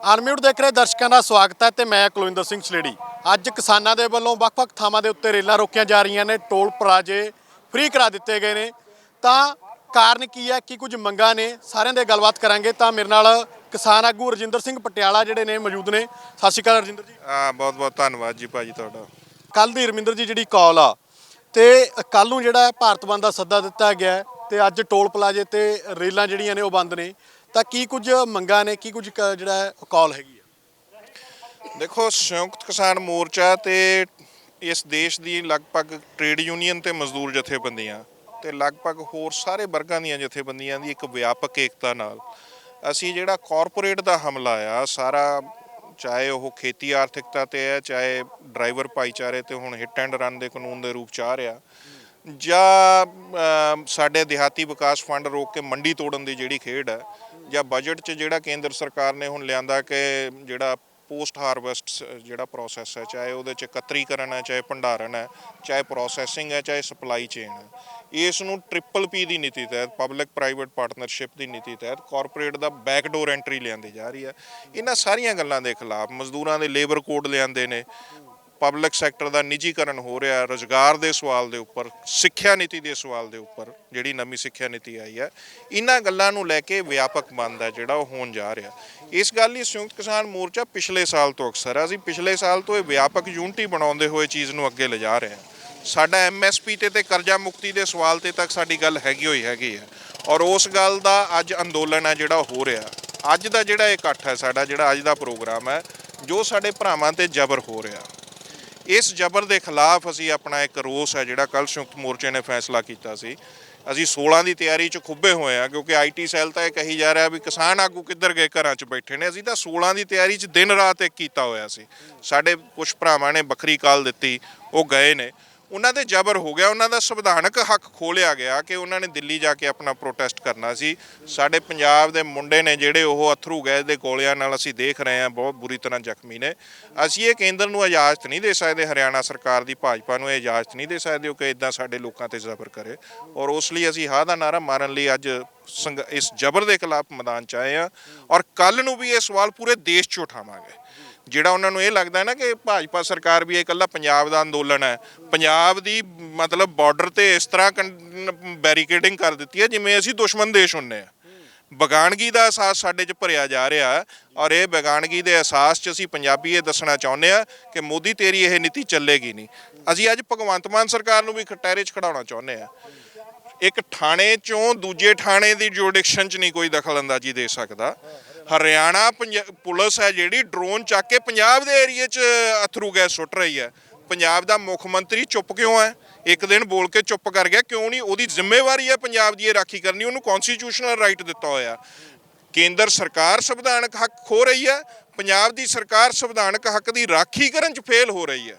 Unmute ਦੇਖ ਰਹੇ ਦਰਸ਼ਕਾਂ ਦਾ ਸਵਾਗਤ ਹੈ ਤੇ ਮੈਂ ਕੁਲਵਿੰਦਰ ਸਿੰਘ ਸਲੇੜੀ ਅੱਜ ਕਿਸਾਨਾਂ ਦੇ ਵੱਲੋਂ ਵੱਖ-ਵੱਖ ਥਾਵਾਂ ਦੇ ਉੱਤੇ ਰੇਲਾਂ ਰੋਕੀਆਂ ਜਾ ਰਹੀਆਂ ਨੇ ਟੋਲ ਪਲਾਜ਼ੇ ਫ੍ਰੀ ਕਰਾ ਦਿੱਤੇ ਗਏ ਨੇ। ਤਾਂ ਕਾਰਨ ਕੀ ਹੈ ਕੀ ਕੁਝ ਮੰਗਾਂ ਨੇ? ਸਾਰਿਆਂ ਦੇ ਗੱਲਬਾਤ ਕਰਾਂਗੇ। ਤਾਂ ਮੇਰੇ ਨਾਲ ਕਿਸਾਨ ਆਗੂ ਰਜਿੰਦਰ ਸਿੰਘ ਪਟਿਆਲਾ ਜਿਹੜੇ ਨੇ ਮੌਜੂਦ ਨੇ। ਸਤਿ ਸ਼੍ਰੀ ਅਕਾਲ ਰਜਿੰਦਰ ਜੀ। ਆ ਬਹੁਤ ਬਹੁਤ ਧੰਨਵਾਦ ਜੀ ਭਾਜੀ ਤੁਹਾਡਾ। ਕੱਲ ਦੀ ਰਮਿੰਦਰ ਜੀ ਜਿਹੜੀ ਕਾਲ ਆ ਤੇ ਕੱਲ ਨੂੰ ਜਿਹੜਾ ਹੈ ਭਾਰਤ ਬੰਦ ਦਾ ਸੱਦਾ ਦਿੱਤਾ ਗਿਆ ਹੈ ਤੇ ਅੱਜ ਟੋਲ ਪਲਾਜ਼ੇ ਤੇ ਰੇਲਾਂ ਜਿਹੜੀਆਂ ਨੇ ਉਹ ਬੰਦ ਨੇ। ਤਾਂ ਕੀ ਕੁਝ ਮੰਗਾਂ ਨੇ ਕੀ ਕੁਝ ਕ- ਜਿਹੜਾ ਹੈ ਕਾਲ ਹੈਗੀ ਹੈ ਦੇਖੋ ਸੰਯੁਕਤ ਕਿਸਾਨ ਮੋਰਚਾ ਤੇ ਇਸ ਦੇਸ਼ ਦੀ ਲਗਭਗ ਟ੍ਰੇਡ ਯੂਨੀਅਨ ਤੇ ਮਜ਼ਦੂਰ ਜਥੇਬੰਦੀਆਂ ਤੇ ਲਗਭਗ ਹੋਰ ਸਾਰੇ ਵਰਗਾਂ ਦੀਆਂ ਜਥੇਬੰਦੀਆਂ ਦੀ ਇੱਕ ਵਿਆਪਕ ਏਕਤਾ ਨਾਲ ਅਸੀਂ ਜਿਹੜਾ ਕਾਰਪੋਰੇਟ ਦਾ ਹਮਲਾ ਆ ਸਾਰਾ ਚਾਹੇ ਉਹ ਖੇਤੀ ਆਰਥਿਕਤਾ ਤੇ ਹੈ ਚਾਹੇ ਡਰਾਈਵਰ ਭਾਈਚਾਰੇ ਤੇ ਹੁਣ ਹਿੱਟ ਐਂਡ ਰਨ ਦੇ ਕਾਨੂੰਨ ਦੇ ਰੂਪ ਚ ਆ ਰਿਹਾ ਜਾਂ ਅਮ, ਸਾਡੇ ਦਿਹਾਤੀ ਵਿਕਾਸ ਫੰਡ ਰੋਕ ਕੇ ਮੰਡੀ ਤੋੜਨ ਦੀ ਜਿਹੜੀ ਖੇਡ ਹੈ ਜਾਂ ਬਜਟ 'ਚ ਜਿਹੜਾ ਕੇਂਦਰ ਸਰਕਾਰ ਨੇ ਹੁਣ ਲਿਆਂਦਾ ਕਿ ਜਿਹੜਾ ਪੋਸਟ ਹਾਰਵੈਸਟ ਜਿਹੜਾ ਪ੍ਰੋਸੈਸ ਹੈ, ਚਾਹੇ ਉਹਦੇ 'ਚ ਇਕੱਤਰੀਕਰਨ ਹੈ, ਚਾਹੇ ਭੰਡਾਰਨ ਹੈ, ਚਾਹੇ ਪ੍ਰੋਸੈਸਿੰਗ ਹੈ, ਚਾਹੇ ਸਪਲਾਈ ਚੇਨ ਹੈ, ਇਸ ਨੂੰ ਟ੍ਰਿਪਲ ਪੀ ਦੀ ਨੀਤੀ ਤਹਿਤ ਪਬਲਿਕ ਪ੍ਰਾਈਵੇਟ ਪਾਰਟਨਰਸ਼ਿਪ ਦੀ ਨੀਤੀ ਤਹਿਤ ਕਾਰਪੋਰੇਟ ਦਾ ਬੈਕਡੋਰ ਐਂਟਰੀ ਲਿਆਂਦੀ ਜਾ ਰਹੀ ਹੈ। ਇਹਨਾਂ ਸਾਰੀਆਂ ਗੱਲਾਂ ਦੇ ਖਿਲਾਫ ਮਜ਼ਦੂਰਾਂ ਦੇ ਲੇਬਰ ਕੋਡ ਲਿਆਂਦੇ ਨੇ। ਪਬਲਿਕ ਸੈਕਟਰ ਦਾ ਨਿੱਜੀਕਰਨ ਹੋ ਰਿਹਾ ਰੋਜ਼ਗਾਰ ਦੇ ਸਵਾਲ ਦੇ ਉੱਪਰ, ਸਿੱਖਿਆ ਨੀਤੀ ਦੇ ਸਵਾਲ ਦੇ ਉੱਪਰ ਜਿਹੜੀ ਨਵੀਂ ਸਿੱਖਿਆ ਨੀਤੀ ਆਈ ਹੈ, ਇਹਨਾਂ ਗੱਲਾਂ ਨੂੰ ਲੈ ਕੇ ਵਿਆਪਕ ਮੰਦ ਹੈ ਜਿਹੜਾ ਉਹ ਹੋਣ ਜਾ ਰਿਹਾ। ਇਸ ਗੱਲ ਲਈ ਸੰਯੁਕਤ ਕਿਸਾਨ ਮੋਰਚਾ ਪਿਛਲੇ ਸਾਲ ਤੋਂ ਅਕਸਰ ਹੈ, ਅਸੀਂ ਪਿਛਲੇ ਸਾਲ ਤੋਂ ਇਹ ਵਿਆਪਕ ਯੂਨਿਟੀ ਬਣਾਉਂਦੇ ਹੋਏ ਚੀਜ਼ ਨੂੰ ਅੱਗੇ ਲਿਜਾ ਰਹੇ ਹਾਂ। ਸਾਡਾ ਐਮਐਸਪੀ ਤੇ ਤੇ ਕਰਜ਼ਾ ਮੁਕਤੀ ਦੇ ਸਵਾਲ ਤੇ ਤੱਕ ਸਾਡੀ ਗੱਲ ਹੈਗੀ ਹੋਈ ਹੈਗੀ ਹੈ ਔਰ ਉਸ ਗੱਲ ਦਾ ਅੱਜ ਅੰਦੋਲਨ ਹੈ ਜਿਹੜਾ ਹੋ ਰਿਹਾ ਅੱਜ ਦਾ ਜਿਹੜਾ ਇਕੱਠ ਹੈ ਸਾਡਾ, ਜਿਹੜਾ ਅੱਜ ਦਾ ਪ੍ਰੋਗਰਾਮ ਹੈ, ਜੋ ਸਾਡੇ ਭਰਾਵਾਂ ਤੇ ਜ਼ਬਰ ਹੋ ਰਿਹਾ ਇਸ ਜ਼ਬਰ ਦੇ ਖਿਲਾਫ ਅਸੀਂ ਆਪਣਾ ਇੱਕ ਰੋਸ ਹੈ ਜਿਹੜਾ ਕੱਲ ਸੰਯੁਕਤ ਮੋਰਚੇ ਨੇ ਫੈਸਲਾ ਕੀਤਾ ਸੀ। ਅਸੀਂ 16 ਦੀ ਤਿਆਰੀ 'ਚ ਖੁੱਬੇ ਹੋਏ ਆ ਕਿਉਂਕਿ ਆਈਟੀ ਸੈੱਲ ਤਾਂ ਇਹ ਕਹੀ ਜਾ ਰਿਹਾ ਵੀ ਕਿਸਾਨ ਆਗੂ ਕਿੱਧਰ ਗਏ ਘਰਾਂ 'ਚ ਬੈਠੇ ਨੇ। ਅਸੀਂ ਤਾਂ 16 ਦੀ ਤਿਆਰੀ 'ਚ ਦਿਨ ਰਾਤ ਇੱਕ ਕੀਤਾ ਹੋਇਆ ਸੀ। ਸਾਡੇ ਕੁਝ ਭਰਾਵਾਂ ਨੇ ਵੱਖਰੀ ਕਾਲ ਦਿੱਤੀ, ਉਹ ਗਏ ਨੇ। ਉਹਨਾਂ ਦੇ ਜ਼ਬਰ ਹੋ ਗਿਆ, ਉਹਨਾਂ ਦਾ ਸੰਵਿਧਾਨਕ ਹੱਕ ਖੋਲਿਆ ਗਿਆ ਕਿ ਉਹਨਾਂ ਨੇ ਦਿੱਲੀ ਜਾ ਕੇ ਆਪਣਾ ਪ੍ਰੋਟੈਸਟ ਕਰਨਾ ਸੀ। ਸਾਡੇ ਪੰਜਾਬ ਦੇ ਮੁੰਡੇ ਨੇ ਜਿਹੜੇ ਉਹ ਅਥਰੂ ਗੈਸ ਦੇ ਗੋਲਿਆਂ ਨਾਲ ਅਸੀਂ ਦੇਖ ਰਹੇ ਹਾਂ, ਬਹੁਤ ਬੁਰੀ ਤਰ੍ਹਾਂ ਜ਼ਖਮੀ ਨੇ। ਅਸੀਂ ਇਹ ਕੇਂਦਰ ਨੂੰ ਇਜਾਜ਼ਤ ਨਹੀਂ ਦੇ ਸਕਦੇ, ਹਰਿਆਣਾ ਸਰਕਾਰ ਦੀ, ਭਾਜਪਾ ਨੂੰ ਇਹ ਇਜਾਜ਼ਤ ਨਹੀਂ ਦੇ ਸਕਦੇ ਕਿ ਇਦਾਂ ਸਾਡੇ ਲੋਕਾਂ ਤੇ ਜ਼ਬਰ ਕਰੇ। ਔਰ ਉਸ ਲਈ ਅਸੀਂ ਹਾਂ ਦਾ ਨਾਰਾ ਮਾਰਨ ਲਈ ਅੱਜ ਸੰਗ- ਇਸ ਜ਼ਬਰ ਦੇ ਖਿਲਾਫ ਮੈਦਾਨ ਚ ਆਏ ਆ ਔਰ ਕੱਲ ਨੂੰ ਵੀ ਇਹ ਸਵਾਲ ਪੂਰੇ ਦੇਸ਼ 'ਚ ਉਠਾਵਾਂਗੇ। ਜਿਹੜਾ ਉਹਨਾਂ ਨੂੰ ਇਹ ਲੱਗਦਾ ਨਾ ਕਿ ਭਾਜਪਾ ਸਰਕਾਰ ਵੀ ਇਹ ਇਕੱਲਾ ਪੰਜਾਬ ਦਾ ਅੰਦੋਲਨ ਹੈ। ਪੰਜਾਬ ਦੀ ਮਤਲਬ ਬਾਰਡਰ ਤੇ ਇਸ ਤਰ੍ਹਾਂ ਬੈਰੀਕੇਡਿੰਗ ਕਰ ਦਿੱਤੀ ਹੈ, ਜਿਵੇਂ ਅਸੀਂ ਦੁਸ਼ਮਣ ਦੇਸ਼ ਹੁੰਨੇ ਆ ਬਗਾਨਗੀ ਦਾ ਅਹਿਸਾਸ ਸਾਡੇ 'ਚ ਭਰਿਆ ਜਾ ਰਿਹਾ ਔਰ ਇਹ ਬਗਾਨਗੀ ਦੇ ਅਹਿਸਾਸ 'ਚ ਅਸੀਂ ਪੰਜਾਬੀ ਇਹ ਦੱਸਣਾ ਚਾਹੁੰਦੇ ਆ ਕਿ ਮੋਦੀ ਤੇਰੀ ਇਹ ਨੀਤੀ ਚੱਲੇਗੀ ਨਹੀਂ। ਅਸੀਂ ਅੱਜ ਭਗਵੰਤ ਮਾਨ ਸਰਕਾਰ ਨੂੰ ਵੀ ਖਟੈਰੇ 'ਚ ਖੜਾਉਣਾ ਚਾਹੁੰਦੇ ਆ ਇੱਕ ਥਾਣੇ ਚੋਂ ਦੂਜੇ ਥਾਣੇ ਦੀ ਜੁਰਿਡਿਕਸ਼ਨ 'ਚ ਨਹੀਂ ਕੋਈ ਦਖਲ ਅੰਦਾਜ਼ੀ ਦੇ ਸਕਦਾ। ਹਰਿਆਣਾ ਪੰਜ- ਪੁਲਿਸ ਹੈ ਜਿਹੜੀ ਡਰੋਨ ਚੱਕ ਕੇ ਪੰਜਾਬ ਦੇ ਏਰੀਏ 'ਚ ਅਥਰੂ ਗੈਸ ਸੁੱਟ ਰਹੀ ਹੈ। ਪੰਜਾਬ ਦਾ ਮੁੱਖ ਮੰਤਰੀ ਚੁੱਪ ਕਿਉਂ ਹੈ? ਇੱਕ ਦਿਨ ਬੋਲ ਕੇ ਚੁੱਪ ਕਰ ਗਿਆ, ਕਿਉਂ ਨਹੀਂ? ਉਹਦੀ ਜ਼ਿੰਮੇਵਾਰੀ ਹੈ ਪੰਜਾਬ ਦੀ ਇਹ ਰਾਖੀ ਕਰਨੀ, ਉਹਨੂੰ ਕਨਸਟੀਟਿਊਸ਼ਨਲ ਰਾਈਟ ਦਿੱਤਾ ਹੋਇਆ। ਕੇਂਦਰ ਸਰਕਾਰ ਸੰਵਿਧਾਨਕ ਹੱਕ ਖੋ ਰਹੀ ਹੈ, ਪੰਜਾਬ ਦੀ ਸਰਕਾਰ ਸੰਵਿਧਾਨਕ ਹੱਕ ਦੀ ਰਾਖੀ ਕਰਨ 'ਚ ਫੇਲ ਹੋ ਰਹੀ ਹੈ।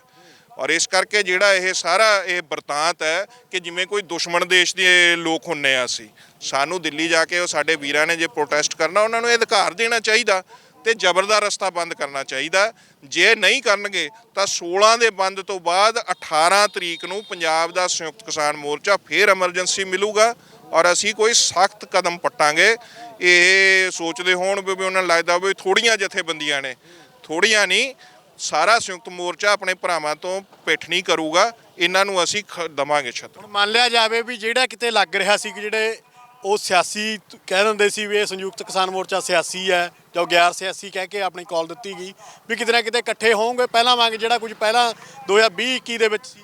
ਔਰ ਇਸ ਕਰਕੇ ਜਿਹੜਾ ਇਹ ਸਾਰਾ ਇਹ ਵਰਤਾਂਤ ਹੈ ਕਿ ਜਿਵੇਂ ਕੋਈ ਦੁਸ਼ਮਣ ਦੇਸ਼ ਦੇ ਲੋਕ ਹੁੰਨੇ ਆ ਅਸੀਂ, ਸਾਨੂੰ ਦਿੱਲੀ ਜਾ ਕੇ ਉਹ ਸਾਡੇ ਵੀਰਾਂ ਨੇ ਜੇ ਪ੍ਰੋਟੈਸਟ ਕਰਨਾ, ਉਹਨਾਂ ਨੂੰ ਇਹ ਅਧਿਕਾਰ ਦੇਣਾ ਚਾਹੀਦਾ ਤੇ ਜ਼ਬਰ ਦਾ ਰਸਤਾ ਬੰਦ ਕਰਨਾ ਚਾਹੀਦਾ। ਜੇ ਨਹੀਂ ਕਰਨਗੇ, ਤਾਂ 16 ਦੇ ਬੰਦ ਤੋਂ ਬਾਅਦ 18 ਤਰੀਕ ਨੂੰ ਪੰਜਾਬ ਦਾ ਸੰਯੁਕਤ ਕਿਸਾਨ ਮੋਰਚਾ ਫੇਰ ਐਮਰਜੈਂਸੀ ਮਿਲੂਗਾ ਔਰ ਅਸੀਂ ਕੋਈ ਸਖਤ ਕਦਮ ਪੱਟਾਂਗੇ। ਇਹ ਸੋਚਦੇ ਹੋਣ ਵੀ ਉਹਨਾਂ ਨੂੰ ਲੱਗਦਾ ਵੀ ਥੋੜੀਆਂ ਜਥੇਬੰਦੀਆਂ ਨੇ ਥੋੜੀਆਂ ਨਹੀਂ ਸਾਰਾ ਸੰਯੁਕਤ ਮੋਰਚਾ ਆਪਣੇ ਭਰਾਵਾਂ ਤੋਂ ਪਿੱਠ ਨਹੀਂ ਕਰੂਗਾ ਇਹਨਾਂ ਨੂੰ ਅਸੀਂ ਦਵਾਂਗੇ ਛੱਤਰ ਹੁਣ ਮੰਨ ਲਿਆ ਜਾਵੇ ਵੀ ਜਿਹੜਾ ਕਿਤੇ ਲੱਗ ਰਿਹਾ ਸੀ ਕਿ ਜਿਹੜੇ ਉਹ ਸਿਆਸੀ ਕਹਿ ਦਿੰਦੇ ਸੀ ਵੀ ਇਹ ਸੰਯੁਕਤ ਕਿਸਾਨ ਮੋਰਚਾ ਸਿਆਸੀ ਹੈ ਜਾਂ ਗੈਰ ਸਿਆਸੀ ਕਹਿ ਕੇ ਆਪਣੀ ਕਾਲ ਦਿੱਤੀ ਗਈ ਵੀ ਕਿਤੇ ਨਾ ਕਿਤੇ ਇਕੱਠੇ ਹੋਣਗੇ ਪਹਿਲਾਂ ਵਾਂਗ ਜਿਹੜਾ ਕੁਝ ਪਹਿਲਾਂ 2020 21 ਦੇ ਵਿੱਚ ਸੀ।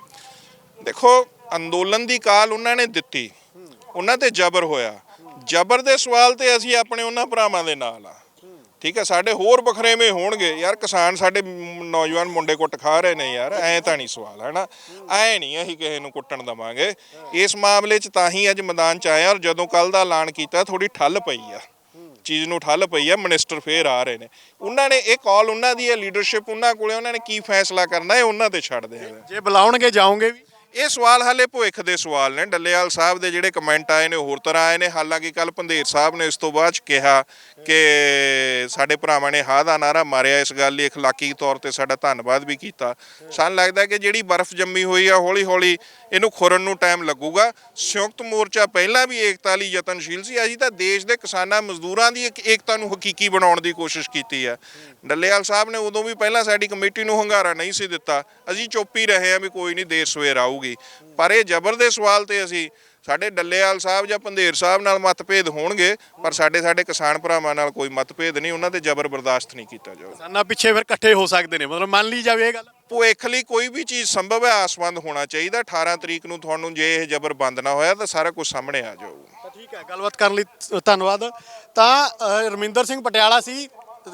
ਦੇਖੋ ਅੰਦੋਲਨ ਦੀ ਕਾਲ ਉਹਨਾਂ ਨੇ ਦਿੱਤੀ ਉਹਨਾਂ ਤੇ ਜ਼ਬਰ ਹੋਇਆ। ਜ਼ਬਰ ਦੇ ਸਵਾਲ ਤੇ ਅਸੀਂ ਆਪਣੇ ਉਹਨਾਂ ਭਰਾਵਾਂ ਦੇ ਨਾਲ ਆ। ਠੀਕ ਹੈ, ਸਾਡੇ ਹੋਰ ਬਖਰੇਵੇਂ ਹੋਣਗੇ। ਯਾਰ ਕਿਸਾਨ ਸਾਡੇ ਨੌਜਵਾਨ ਮੁੰਡੇ ਕੁੱਟ ਖਾ ਰਹੇ ਨੇ ਯਾਰ, ਐ ਤਾਂ ਨਹੀਂ ਸਵਾਲ ਹੈ ਨਾ ਐ ਨਹੀਂ ਅਸੀਂ ਕਿਸੇ ਨੂੰ ਕੁੱਟਣ ਦਵਾਂਗੇ। ਇਸ ਮਾਮਲੇ 'ਚ ਤਾਂ ਹੀ ਅੱਜ ਮੈਦਾਨ 'ਚ ਆਏ ਆ ਔਰ ਜਦੋਂ ਕੱਲ ਦਾ ਐਲਾਨ ਕੀਤਾ ਥੋੜੀ ਠੱਲ ਪਈ ਆ। ਚੀਜ਼ ਨੂੰ ਠੱਲ ਪਈ ਆ ਮਿਨਿਸਟਰ ਫੇਰ ਆ ਰਹੇ ਨੇ। ਉਹਨਾਂ ਨੇ ਇਹ ਕਾਲ ਉਹਨਾਂ ਦੀ ਹੈ ਲੀਡਰਸ਼ਿਪ ਉਹਨਾਂ ਕੋਲੇ ਉਹਨਾਂ ਨੇ ਕੀ ਫੈਸਲਾ ਕਰਨਾ ਹੈ ਉਹਨਾਂ ਤੇ ਛੱਡ ਦੇ ਜੇ ਬੁਲਾਉਣਗੇ, ਜਾਓਗੇ ਵੀ? ਇਹ ਸਵਾਲ ਹਾਲੇ ਭੁੱਖ ਦੇ ਸਵਾਲ ਨੇ ਡੱਲੇਵਾਲ ਸਾਹਿਬ ਦੇ ਜਿਹੜੇ ਕਮੈਂਟ ਆਏ ਨੇ ਹੋਰ ਤਰ੍ਹਾਂ ਆਏ ਨੇ ਹਾਲਾਂਕਿ ਕੱਲ ਪੰਧੇਰ ਸਾਹਿਬ ਨੇ ਇਸ ਤੋਂ ਬਾਅਦ 'ਚ ਕਿਹਾ ਕਿ ਸਾਡੇ ਭਰਾਵਾਂ ਨੇ ਹਾਂ ਦਾ ਨਾਰਾ ਮਾਰਿਆ ਇਸ ਗੱਲ ਲਈ اخلاقی ਤੌਰ ਤੇ ਸਾਡਾ ਧੰਨਵਾਦ ਵੀ ਕੀਤਾ ਸਾਨੂੰ ਲੱਗਦਾ ਕਿ ਜਿਹੜੀ ਬਰਫ਼ ਜੰਮੀ ਹੋਈ ਆ ਹੌਲੀ ਹੌਲੀ ਇਹਨੂੰ ਖੁਰਨ ਨੂੰ ਟਾਈਮ ਲੱਗੂਗਾ ਸੰਯੁਕਤ ਮੋਰਚਾ ਪਹਿਲਾਂ ਵੀ ਏਕਤਾ ਲਈ ਯਤਨਸ਼ੀਲ ਸੀ ਅਸੀਂ ਤਾਂ ਦੇਸ਼ ਦੇ ਕਿਸਾਨਾਂ ਮਜ਼ਦੂਰਾਂ ਦੀ ਇੱਕ ਏਕਤਾ ਨੂੰ ਹਕੀਕੀ ਬਣਾਉਣ ਦੀ ਕੋਸ਼ਿਸ਼ ਕੀਤੀ ਆ ਡੱਲੇਵਾਲ ਸਾਹਿਬ ਨੇ ਉਦੋਂ ਵੀ ਪਹਿਲਾਂ ਸਾਡੀ ਕਮੇਟੀ ਨੂੰ ਹੰਗਾਰਾ ਨਹੀਂ ਸੀ ਦਿੱਤਾ ਅਸੀਂ ਚੁੱਪ ਹੀ ਰਹੇ ਆ ਵੀ ਕੋਈ ਨਹੀਂ ਦੇਰ ਸਵੇਰ ਆਊਗੀ ਪਰ ਇਹ ਜ਼ਬਰ ਦੇ ਸਵਾਲ ਤੇ ਅਸੀਂ ਸਾਡੇ ਡੱਲੇਵਾਲ ਸਾਹਿਬ ਜਾਂ ਪੰਧੇਰ ਸਾਹਿਬ ਨਾਲ ਮਤਭੇਦ ਹੋਣਗੇ ਪਰ ਸਾਡੇ ਸਾਡੇ ਕਿਸਾਨ ਭਰਾਵਾਂ ਨਾਲ ਕੋਈ ਮਤਭੇਦ ਨਹੀਂ ਉਹਨਾਂ ਤੇ ਜ਼ਬਰ ਬਰਦਾਸ਼ਤ ਨਹੀਂ ਕੀਤਾ ਜਾਊਗਾ। ਕਿਸਾਨਾਂ ਪਿੱਛੇ ਫਿਰ ਇਕੱਠੇ ਹੋ ਸਕਦੇ ਨੇ ਮਤਲਬ ਮੰਨ ਲਈ ਜਾਵੇ ਇਹ ਗੱਲ। ਭੁੱਖ ਲਈ ਕੋਈ ਵੀ ਚੀਜ਼ ਸੰਭਵ ਹੈ ਆਸਵੰਦ ਹੋਣਾ ਚਾਹੀਦਾ। 18 ਤਰੀਕ ਨੂੰ ਤੁਹਾਨੂੰ ਜੇ ਇਹ ਜ਼ਬਰ ਬੰਦ ਨਾ ਹੋਇਆ ਤਾਂ ਸਾਰਾ ਕੁਝ ਸਾਹਮਣੇ ਆ ਜਾਊਗਾ ਠੀਕ ਹੈ ਗੱਲਬਾਤ ਕਰਨ ਲਈ ਧੰਨਵਾਦ। ਤਾਂ ਰਮਿੰਦਰ ਸਿੰਘ ਪਟਿਆਲਾ ਸੀ।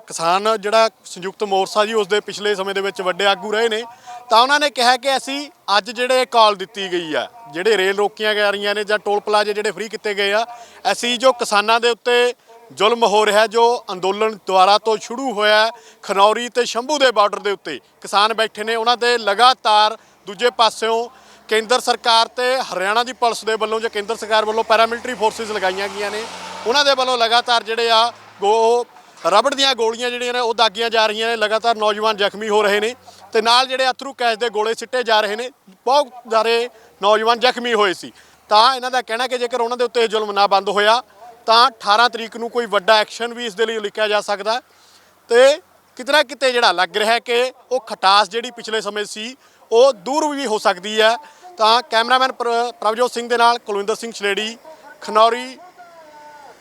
ਕਿਸਾਨ ਜਿਹੜਾ ਸੰਯੁਕਤ ਮੋਰਚਾ ਜੀ ਉਸ ਦੇ ਪਿਛਲੇ ਸਮੇਂ ਦੇ ਵਿੱਚ ਵੱਡੇ ਆਗੂ ਰਹੇ ਨੇ। ਤਾਂ ਉਹਨਾਂ ਨੇ ਕਿਹਾ ਕਿ ਅਸੀਂ ਅੱਜ ਜਿਹੜੇ ਕਾਲ ਦਿੱਤੀ ਗਈ ਆ, ਜਿਹੜੇ ਰੇਲ ਰੋਕੀਆਂ ਜਾ ਰਹੀਆਂ ਨੇ ਜਾਂ ਟੋਲ ਪਲਾਜ਼ੇ ਜਿਹੜੇ ਫ੍ਰੀ ਕੀਤੇ ਗਏ ਆ, ਅਸੀਂ ਜੋ ਕਿਸਾਨਾਂ ਦੇ ਉੱਤੇ ਜ਼ੁਲਮ ਹੋ ਰਿਹਾ, ਜੋ ਅੰਦੋਲਨ ਦੁਆਰਾ ਤੋਂ ਸ਼ੁਰੂ ਹੋਇਆ, ਖਨੌਰੀ ਤੇ ਸ਼ੰਭੂ ਦੇ ਬਾਰਡਰ ਦੇ ਉੱਤੇ ਕਿਸਾਨ ਬੈਠੇ ਨੇ, ਉਹਨਾਂ ਦੇ ਲਗਾਤਾਰ ਦੂਜੇ ਪਾਸਿਓਂ ਕੇਂਦਰ ਸਰਕਾਰ ਤੇ ਹਰਿਆਣਾ ਦੀ ਪੁਲਿਸ ਦੇ ਵੱਲੋਂ ਜਾਂ ਕੇਂਦਰ ਸਰਕਾਰ ਵੱਲੋਂ ਪੈਰਾਮਿਲਟਰੀ ਫੋਰਸਿਸ ਲਗਾਈਆਂ ਗਈਆਂ ਨੇ, ਉਹਨਾਂ ਦੇ ਵੱਲੋਂ ਲਗਾਤਾਰ ਜਿਹੜੇ ਆ, ਉਹ ਰਬੜ ਦੀਆਂ ਗੋਲੀਆਂ ਜਿਹੜੀਆਂ ਨੇ, ਉਹ ਦਾਗੀਆਂ ਜਾ ਰਹੀਆਂ ਨੇ, ਲਗਾਤਾਰ ਨੌਜਵਾਨ ਜ਼ਖਮੀ ਹੋ ਰਹੇ ਨੇ ਤੇ ਨਾਲ ਜਿਹੜੇ ਅਥਰੂ ਕੈਸ਼ ਦੇ ਗੋਲੇ ਸਿੱਟੇ ਜਾ ਰਹੇ ਨੇ, ਬਹੁਤ ਸਾਰੇ ਨੌਜਵਾਨ ਜ਼ਖਮੀ ਹੋਏ ਸੀ। ਤਾਂ ਇਹਨਾਂ ਦਾ ਕਹਿਣਾ ਕਿ ਜੇਕਰ ਉਹਨਾਂ ਦੇ ਉੱਤੇ ਇਹ ਜ਼ੁਲਮ ਨਾ ਬੰਦ ਹੋਇਆ, ਤਾਂ 18 ਤਰੀਕ ਨੂੰ ਕੋਈ ਵੱਡਾ ਐਕਸ਼ਨ ਵੀ ਇਸ ਦੇ ਲਈ ਲਿਖਿਆ ਜਾ ਸਕਦਾ। ਹੈ। ਤੇ ਕਿਤੇ ਨਾ ਕਿਤੇ ਜਿਹੜਾ ਲੱਗ ਰਿਹਾ ਕਿ ਉਹ ਖਟਾਸ ਜਿਹੜੀ ਪਿਛਲੇ ਸਮੇਂ ਸੀ, ਉਹ ਦੂਰ ਵੀ ਹੋ ਸਕਦੀ ਹੈ। ਤਾਂ ਕੈਮਰਾਮੈਨ ਪ੍ਰ- ਪ੍ਰਭਜੋਤ ਸਿੰਘ ਦੇ ਨਾਲ ਕੁਲਵਿੰਦਰ ਸਿੰਘ ਛਲੇੜੀ, ਖਨੌਰੀ,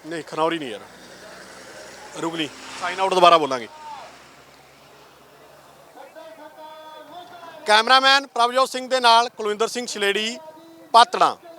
ਨਹੀਂ ਖਨੌਰੀ ਨਹੀਂ ਯਾਰ। ਰੁਗਲੀ ਸਾਈਨ ਆਊਟ ਦੁਬਾਰਾ ਬੋਲਾਂਗੇ। ਕੈਮਰਾਮੈਨ ਪ੍ਰਭਜੋਤ ਸਿੰਘ ਦੇ ਨਾਲ ਕੁਲਵਿੰਦਰ ਸਿੰਘ ਛਲੇੜੀ ਪਾਤੜਾ।